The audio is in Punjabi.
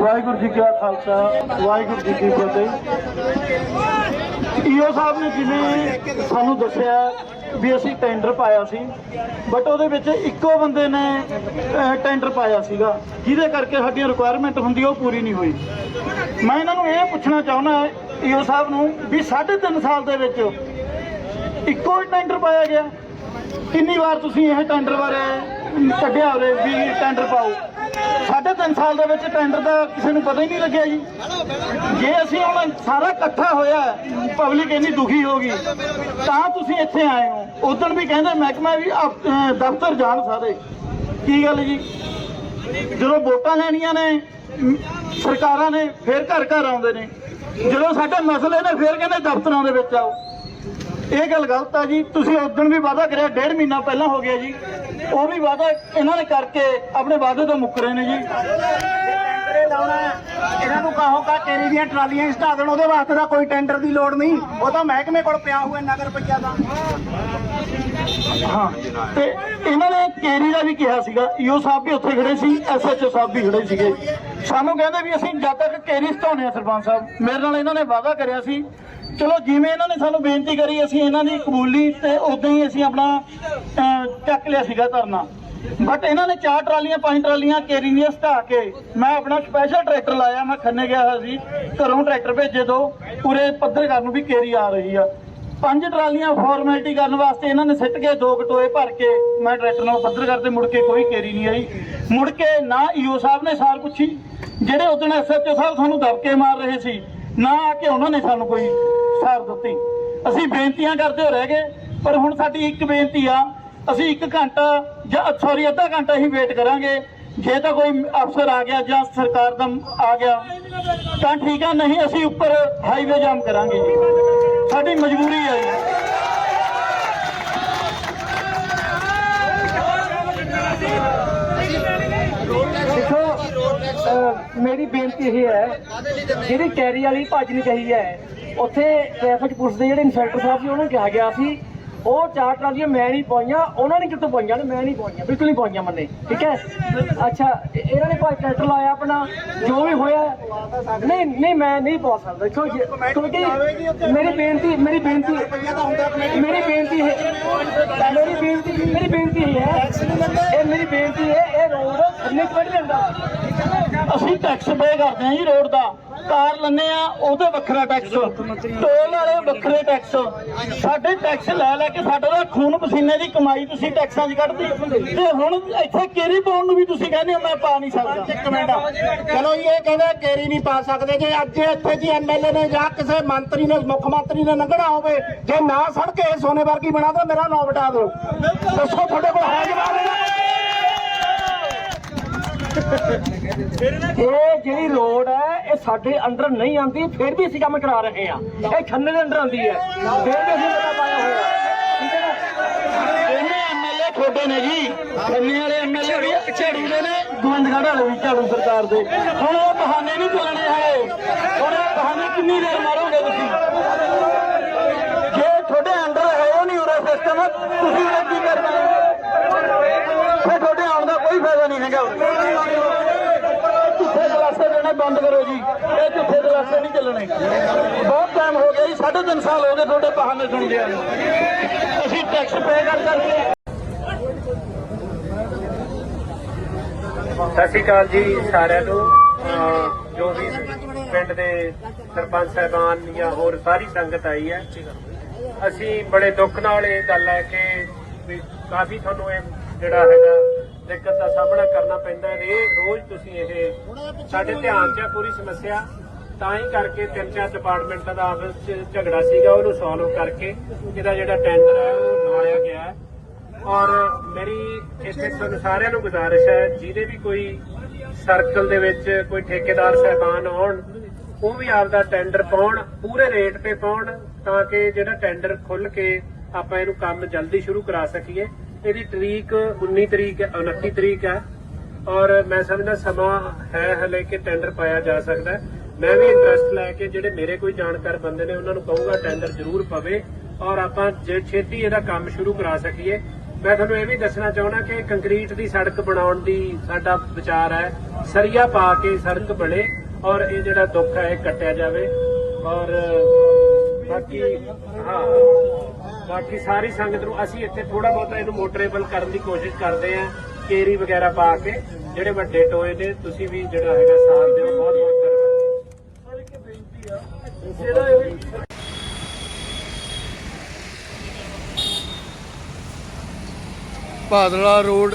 ਵਾਹਿਗੁਰੂ ਜੀ ਕਾ ਖਾਲਸਾ, ਵਾਹਿਗੁਰੂ ਜੀ ਕੀ ਫਤਿਹ। ਈਓ ਸਾਹਿਬ ਨੇ ਜਿਵੇਂ ਸਾਨੂੰ ਦੱਸਿਆ ਵੀ ਅਸੀਂ ਟੈਂਡਰ ਪਾਇਆ ਸੀ ਬਟ ਉਹਦੇ ਵਿੱਚ ਇੱਕੋ ਬੰਦੇ ਨੇ ਟੈਂਡਰ ਪਾਇਆ ਸੀਗਾ, ਜਿਹਦੇ ਕਰਕੇ ਸਾਡੀਆਂ ਰਿਕੁਆਇਰਮੈਂਟ ਹੁੰਦੀ ਉਹ ਪੂਰੀ ਨਹੀਂ ਹੋਈ। ਮੈਂ ਇਹਨਾਂ ਨੂੰ ਇਹ ਪੁੱਛਣਾ ਚਾਹੁੰਦਾ, ਈਓ ਸਾਹਿਬ ਨੂੰ ਵੀ 3.5 ਸਾਲ ਦੇ ਵਿੱਚ ਇੱਕੋ ਹੀ ਟੈਂਡਰ ਪਾਇਆ ਗਿਆ? ਕਿੰਨੀ ਵਾਰ ਤੁਸੀਂ ਇਹ ਟੈਂਡਰ ਬਾਰੇ ਕੱਢਿਆ ਹੋਵੇ ਵੀ ਟੈਂਡਰ ਪਾਓ। ਸਾਢੇ ਤਿੰਨ ਸਾਲ ਦੇ ਵਿੱਚ ਟੈਂਡਰ ਦਾ ਕਿਸੇ ਨੂੰ ਪਤਾ ਹੀ ਨਹੀਂ ਲੱਗਿਆ ਜੀ। ਜੇ ਅਸੀਂ ਹੁਣ ਸਾਰਾ ਇਕੱਠਾ ਹੋਇਆ ਪਬਲਿਕ ਇੰਨੀ ਦੁਖੀ ਹੋ ਗਈ, ਤਾਂ ਤੁਸੀਂ ਇੱਥੇ ਆਏ ਹੋ। ਉਦੋਂ ਵੀ ਕਹਿੰਦੇ ਮਹਿਕਮਾ ਵੀ ਦਫ਼ਤਰ ਜਾਣ ਸਾਰੇ। ਕੀ ਗੱਲ ਜੀ? ਜਦੋਂ ਵੋਟਾਂ ਲੈਣੀਆਂ ਨੇ ਸਰਕਾਰਾਂ ਨੇ, ਫੇਰ ਘਰ ਘਰ ਆਉਂਦੇ ਨੇ। ਜਦੋਂ ਸਾਡੇ ਮਸਲੇ ਨੇ, ਫੇਰ ਕਹਿੰਦੇ ਦਫ਼ਤਰਾਂ ਦੇ ਵਿੱਚ ਆਓ। ਇਹ ਗੱਲ ਗਲਤ ਆ ਜੀ। ਤੁਸੀਂ ਉਦੋਂ ਵੀ ਵਾਅਦਾ ਕਰਿਆ ਡੇਢ ਮਹੀਨਾ ਪਹਿਲਾਂ ਹੋ ਗਿਆ ਜੀ। ਉਹ ਵੀ ਵਾਅਦਾ ਇਹਨਾਂ ਨੇ ਕਰਕੇ ਆਪਣੇ ਵਾਅਦੇ ਤੋਂ ਮੁੱਕਰੇ ਨੇ ਜੀ। ਇਹਨਾਂ ਨੂੰ ਕਹੋ ਕਾ ਤੇਰੀ ਦੀਆਂ ਟਰਾਲੀਆਂ ਹਟਾ ਦੇਣ ਉਹਦੇ ਵਾਸਤੇ ਤਾਂ ਕੋਈ ਟੈਂਡਰ ਦੀ ਲੋੜ ਨਹੀਂ। ਉਹ ਤਾਂ ਮਹਿਕਮੇ ਕੋਲ ਪਿਆ ਹੋਇਆ ਨਗਰ ਰੁਪਈਆ ਦਾ। ਹਾਂ ਤੇ ਇਹਨਾਂ ਨੇ ਕੇਰੀ ਦਾ ਵੀ ਕਿਹਾ ਸੀਗਾ। ਈਓ ਸਾਹਿਬ ਵੀ ਉੱਥੇ ਖੜੇ ਸੀ ਐਸਐਚਓ ਸਾਹਿਬ ਵੀ ਖੜੇ ਸੀਗੇ। ਸਾਨੂੰ ਕਹਿੰਦੇ ਵੀ ਅਸੀਂ ਜਦ ਤੱਕ ਕੇਰੀ ਸਟਾਉਣੇ ਆ ਸਰਪੰਚ ਸਾਹਿਬ ਮੇਰੇ ਨਾਲ ਇਹਨਾਂ ਨੇ ਵਾਅਦਾ ਕਰਿਆ ਸੀ ਚਲੋ ਜਿਵੇਂ ਇਹਨਾਂ ਨੇ ਸਾਨੂੰ ਬੇਨਤੀ ਕਰੀ, ਅਸੀਂ ਇਹਨਾਂ ਦੀ ਕਬੂਲੀ ਤੇ ਉਦਾਂ ਹੀ ਅਸੀਂ ਆਪਣਾ ਚੱਕ ਲਿਆ ਸੀਗਾ ਧਰਨਾ। ਬਟ ਇਹਨਾਂ ਨੇ ਚਾਰ ਟਰਾਲੀਆਂ, ਪੰਜ ਟਰਾਲੀਆਂ ਕੇਰੀ ਦੀਆਂ ਸਟਾ ਕੇ ਮੈਂ ਆਪਣਾ ਸਪੈਸ਼ਲ ਟਰੈਕਟਰ ਲਾਇਆ, ਮੈਂ ਖੰਨੇ ਗਿਆ ਹੋਇਆ ਸੀ। ਘਰੋਂ ਟਰੈਕਟਰ ਭੇਜੇ ਦੋ, ਪੂਰੇ ਪੱਧਰ ਕਰਨ ਨੂੰ ਵੀ ਕੇਰੀ ਆ ਰਹੀ ਆ। ਪੰਜ ਟਰਾਲੀਆਂ ਫਾਰਮੈਲਿਟੀ ਕਰਨ ਵਾਸਤੇ ਇਹਨਾਂ ਨੇ ਸਿੱਟ ਕੇ ਦੋ ਕਟੋਏ ਭਰ ਕੇ ਮੈਂ ਟਰੈਕਟਰ ਨਾਲ ਪੱਧਰ ਕਰਦੇ ਮੁੜ ਕੇ ਕੋਈ ਕੇਰੀ ਨਹੀਂ ਆਈ। ਮੁੜ ਕੇ ਨਾ ਈਓ ਸਾਹਿਬ ਨੇ ਸਾਰ ਪੁੱਛੀ, ਜਿਹੜੇ ਉਦੋਂ ਐਸਐਚਓ ਸਾਹਿਬ ਸਾਨੂੰ ਦਬਕੇ ਮਾਰ ਰਹੇ ਸੀ, ਨਾ ਆ ਕੇ ਉਹਨਾਂ ਨੇ ਸਾਨੂੰ ਕੋਈ ਸਾਰ ਦਿੱਤੀ। ਅਸੀਂ ਬੇਨਤੀਆਂ ਕਰਦੇ ਹੋ ਰਹਿ ਗਏ, ਪਰ ਹੁਣ ਸਾਡੀ ਇੱਕ ਬੇਨਤੀ ਆ, ਅਸੀਂ ਇੱਕ ਘੰਟਾ ਜਾਂ ਸੌਰੀ ਅੱਧਾ ਘੰਟਾ ਹੀ ਵੇਟ ਕਰਾਂਗੇ। ਜੇ ਤਾਂ ਕੋਈ ਅਫਸਰ ਆ ਗਿਆ ਜਾਂ ਸਰਕਾਰ ਦਾ ਆ ਗਿਆ, ਤਾਂ ਠੀਕ ਆ, ਨਹੀਂ ਅਸੀਂ ਉੱਪਰ ਹਾਈਵੇ ਜਾਮ ਕਰਾਂਗੇ ਜੀ। ਸਾਡੀ ਮਜਬੂਰੀ ਹੈ ਦੇਖੋ ਮੇਰੀ ਬੇਨਤੀ ਇਹ ਹੈ, ਜਿਹੜੀ ਕੈਰੀ ਵਾਲੀ ਭੱਜਣੀ ਚਾਹੀਦੀ ਹੈ ਉੱਥੇ ਟ੍ਰੈਫਿਕ ਪੁਲਿਸ ਦੇ ਜਿਹੜੇ ਇੰਸਪੈਕਟਰ ਸਾਹਿਬ ਸੀ, ਉਹਨਾਂ ਨੂੰ ਕਿਹਾ ਗਿਆ ਸੀ, ਉਹ ਚਾਰ ਟਰਾਲੀਆਂ ਮੈਂ ਨਹੀਂ ਪਾਈਆਂ ਉਹਨਾਂ ਨੇ ਕਿੱਥੋਂ ਪਾਈਆਂ ਨੇ? ਮੈਂ ਨਹੀਂ ਪਾਈਆਂ ਬਿਲਕੁਲ ਨਹੀਂ ਪਾਈਆਂ ਮੰਨੇ ਠੀਕ ਹੈ? ਅੱਛਾ ਇਹ- ਇਹਨਾਂ ਨੇ ਭਾਈ ਟਰੈਕਟਰ ਲਾਇਆ ਆਪਣਾ, ਜੋ ਵੀ ਹੋਇਆ, ਨਹੀਂ ਨਹੀਂ, ਮੈਂ ਨਹੀਂ ਪਾ ਸਕਦਾ, ਦੇਖੋ ਜੇ- ਕਿਉਂਕਿ ਮੇਰੀ ਬੇਨਤੀ ਮੇਰੀ ਬੇਨਤੀ ਮੇਰੀ ਬੇਨਤੀ ਹੈ ਮੇਰੀ ਬੇਨਤੀ ਮੇਰੀ ਬੇਨਤੀ ਇਹ ਹੈ, ਇਹ ਮੇਰੀ ਬੇਨਤੀ ਹੈ, ਇਹ ਰੋਡ ਥੱਲੇ ਕੱਢ ਲੈਂਦਾ ਅਸੀਂ ਟੈਕਸ ਪੇ ਕਰਦੇ ਹਾਂ ਜੀ ਰੋਡ ਦਾ। ਕਾਰ ਲੰਨੇ ਆ ਉਹਦੇ ਵੱਖਰਾ ਟੈਕਸ ਟੋਲ ਵਾਲੇ ਵੱਖਰੇ ਟੈਕਸ ਸਾਡੇ ਟੈਕਸ ਲੈ ਲੈ ਕੇ ਸਾਡਾ ਤਾਂ ਖੂਨ ਪਸੀਨੇ ਦੀ ਕਮਾਈ ਤੁਸੀਂ ਟੈਕਸਾਂ 'ਚ ਕੱਢਦੀ ਤੇ ਹੁਣ ਇੱਥੇ ਕੇਰੀ ਪਾਉਣ ਨੂੰ ਵੀ ਤੁਸੀਂ ਕਹਿੰਦੇ ਹੋ ਮੈਂ ਪਾ ਨਹੀਂ ਸਕਦਾ। ਇੱਕ ਮਿੰਟ। ਚਲੋ ਜੀ ਇਹ ਕਹਿੰਦੇ ਕੇਰੀ ਨਹੀਂ ਪਾ ਸਕਦੇ। ਜੇ ਅੱਜ ਇੱਥੇ ਜੀ ਐਮਐਲਏ ਨੇ ਜਾਂ ਕਿਸੇ ਮੰਤਰੀ ਨੇ ਮੁੱਖ ਮੰਤਰੀ ਨੇ ਲੰਘਣਾ ਹੋਵੇ ਜੇ ਨਾ ਸੜਕ ਸੋਨੇ ਵਰਗੀ ਬਣਾ ਦੋ ਮੇਰਾ ਨਾਮ ਵਟਾ ਦਿਓ। ਦੱਸੋ ਤੁਹਾਡੇ ਕੋਲ ਹੈ ਜਵਾਬ? ਇਹ ਜਿਹੜੀ ਰੋਡ ਹੈ ਇਹ ਸਾਡੇ ਅੰਡਰ ਨਹੀਂ ਆਉਂਦੀ ਫਿਰ ਵੀ ਅਸੀਂ ਕੰਮ ਕਰਾ ਰਹੇ ਹਾਂ। ਇਹ ਖੰਨੇ ਦੇ ਅੰਡਰ ਆਉਂਦੀ ਹੈ। ਫਿਰ ਵੀ ਅਸੀਂ ਮੇਰਾ ਪਾਇਆ ਹੋਇਆ। ਠੀਕ ਹੈ ਨਾ? ਇਹਨੇ ਐਮਐਲਏ ਤੁਹਾਡੇ ਨੇ ਜੀ। ਖੰਨੇ ਵਾਲੇ ਐਮਐਲਏ ਵੀ ਝਾੜੂ ਦੇ ਨੇ ਗੋਬਿੰਦਗੜ੍ਹ ਵਾਲੇ ਵੀ ਝਾੜੂ ਸਰਕਾਰ ਦੇ। ਹੁਣ ਉਹ ਬਹਾਨੇ ਨਹੀਂ ਚੱਲਣੇ ਹੈ ਹੁਣ ਇਹ ਬਹਾਨੇ ਕਿੰਨੀ ਦੇਰ ਮਾਰੋਗੇ ਤੁਸੀਂ? ਜੇ ਤੁਹਾਡੇ ਅੰਡਰ ਹੈ ਉਹ ਨਹੀਂ ਰਿਹਾ ਸਿਸਟਮ ਤੁਸੀਂ ਉਹਨੇ ਕੀ ਤੁਹਾਡੇ ਆਉਣ ਦਾ ਨਹੀਂ ਹੈਗਾ। ਝੂਠੇ ਗਲਾਸੇ ਦੇਣੇ ਬੰਦ ਕਰੋ ਜੀ। ਇਹ ਝੂਠੇ ਗਲਾਸੇ ਨਹੀਂ ਚੱਲਣੇ। ਬਹੁਤ ਟਾਈਮ ਹੋ ਗਿਆ ਜੀ 3.5 ਸਾਲ ਹੋ ਗਏ ਤੁਹਾਡੇ ਬਹਾਨੇ ਸੁਣਦੇ ਆ ਅਸੀਂ ਟੈਕਸ ਪੇ ਕਰ ਕਰਕੇ। ਸਤਿ ਸ਼੍ਰੀ ਅਕਾਲ ਜੀ ਸਾਰਿਆਂ ਨੂੰ। ਜੋ ਵੀ ਪਿੰਡ ਦੇ ਸਰਪੰਚ ਸਾਹਿਬਾਨ ਜਾਂ ਹੋਰ ਸਾਰੀ ਸੰਗਤ ਆਈ ਹੈ, ਅਸੀਂ ਬੜੇ ਦੁੱਖ ਨਾਲ ਇਹ ਗੱਲ ਹੈ ਕਿ ਕਾਫੀ ਤੁਹਾਨੂੰ ਇਹ ਜਿਹੜਾ ਹੈਗਾ ਦਿੱਕਤ ਦਾ ਸਾਹਮਣਾ ਕਰਨਾ ਪੈਂਦਾ ਹੈ ਇਹ ਰੋਜ਼ ਤੁਸੀਂ ਇਹ ਸਾਡੇ ਧਿਆਨ 'ਚ ਪੂਰੀ ਸਮੱਸਿਆ। ਤਾਂ ਹੀ ਕਰਕੇ ਤਿੰਨ ਚਾਰ ਡਿਪਾਰਟਮੈਂਟਾਂ ਦਾ ਆਪਸ 'ਚ ਝਗੜਾ ਸੀਗਾ ਉਹਨੂੰ ਸੋਲਵ ਕਰਕੇ ਇਹਦਾ ਜਿਹੜਾ ਟੈਂਡਰ ਹੈ ਉਹ ਲਾਇਆ ਗਿਆ ਹੈ। ਔਰ ਮੇਰੀ ਇੱਥੇ ਤੁਹਾਨੂੰ ਸਾਰਿਆਂ ਨੂੰ ਗੁਜ਼ਾਰਿਸ਼ ਹੈ ਜਿਹਦੇ ਵੀ ਕੋਈ ਸਰਕਲ ਦੇ ਵਿੱਚ ਕੋਈ ਠੇਕੇਦਾਰ ਸਹਿਬਾਨ ਆਉਣ ਉਹ ਵੀ ਆਪਦਾ ਟੈਂਡਰ ਪਾਉਣ ਪੂਰੇ ਰੇਟ ਤੇ ਪਾਉਣ ਤਾਂ ਕਿ ਜਿਹੜਾ ਟੈਂਡਰ ਖੁੱਲ ਕੇ ਆਪਾਂ ਇਹਨੂੰ ਕੰਮ ਜਲਦੀ ਸ਼ੁਰੂ ਕਰਾ ਸਕੀਏ। ਇਹਦੀ ਤਰੀਕ 19 ਤਰੀਕ ਹੈ 29 ਤਰੀਕ ਹੈ ਔਰ ਮੈਂ ਸਮਝਦਾ ਸਮਾਂ ਹੈ ਹਲੇ ਕਿ ਟੈਂਡਰ ਪਾਇਆ ਜਾ ਸਕਦਾ ਮੈਂ ਵੀ ਇੰਟਰਸਟ ਲੈ ਕੇ ਜਿਹੜੇ ਮੇਰੇ ਕੋਈ ਜਾਣਕਾਰ ਬੰਦੇ ਨੇ ਉਹਨਾਂ ਨੂੰ ਕਹੂੰਗਾ ਟੈਂਡਰ ਜ਼ਰੂਰ ਪਵੇ ਔਰ ਆਪਾਂ ਜੇ ਛੇਤੀ ਇਹਦਾ ਕੰਮ ਸ਼ੁਰੂ ਕਰਾ ਸਕੀਏ। ਮੈਂ ਤੁਹਾਨੂੰ ਇਹ ਵੀ ਦੱਸਣਾ ਚਾਹੁੰਦਾ ਕਿ ਕੰਕਰੀਟ ਦੀ ਸੜਕ ਬਣਾਉਣ ਦੀ ਸਾਡਾ ਵਿਚਾਰ ਹੈ, ਸਰੀਆ ਪਾ ਕੇ ਸੜਕ ਬਣੇ ਔਰ ਇਹ ਜਿਹੜਾ ਦੁੱਖ ਹੈ, ਇਹ ਕੱਟਿਆ ਜਾਵੇ ਔਰ ਬਾਕੀ, ਹਾਂ। ਬਾਕੀ ਸਾਰੀ ਸੰਗਤ ਨੂੰ ਅਸੀਂ ਇੱਥੇ ਥੋੜਾ ਬਹੁਤਾ ਇਹਨੂੰ ਮੋਟਰੇਬਲ ਕਰਨ ਦੀ ਕੋਸ਼ਿਸ਼ ਕਰਦੇ ਆਂ ਕੇਰੀ ਵਗੈਰਾ ਪਾ ਕੇ, ਜਿਹੜੇ ਵੱਡੇ ਟੋਏ ਨੇ, ਤੁਸੀਂ ਵੀ ਜਿਹੜਾ ਹੈਗਾ ਸਾਥ ਦਿਓ, ਬਹੁਤ ਬਹੁਤ ਧੰਨਵਾਦ। ਸਰ ਇੱਕ ਬੇਨਤੀ ਆ ਜਿਹੜਾ ਇਹ ਭਾਦਲਾ ਰੋਡ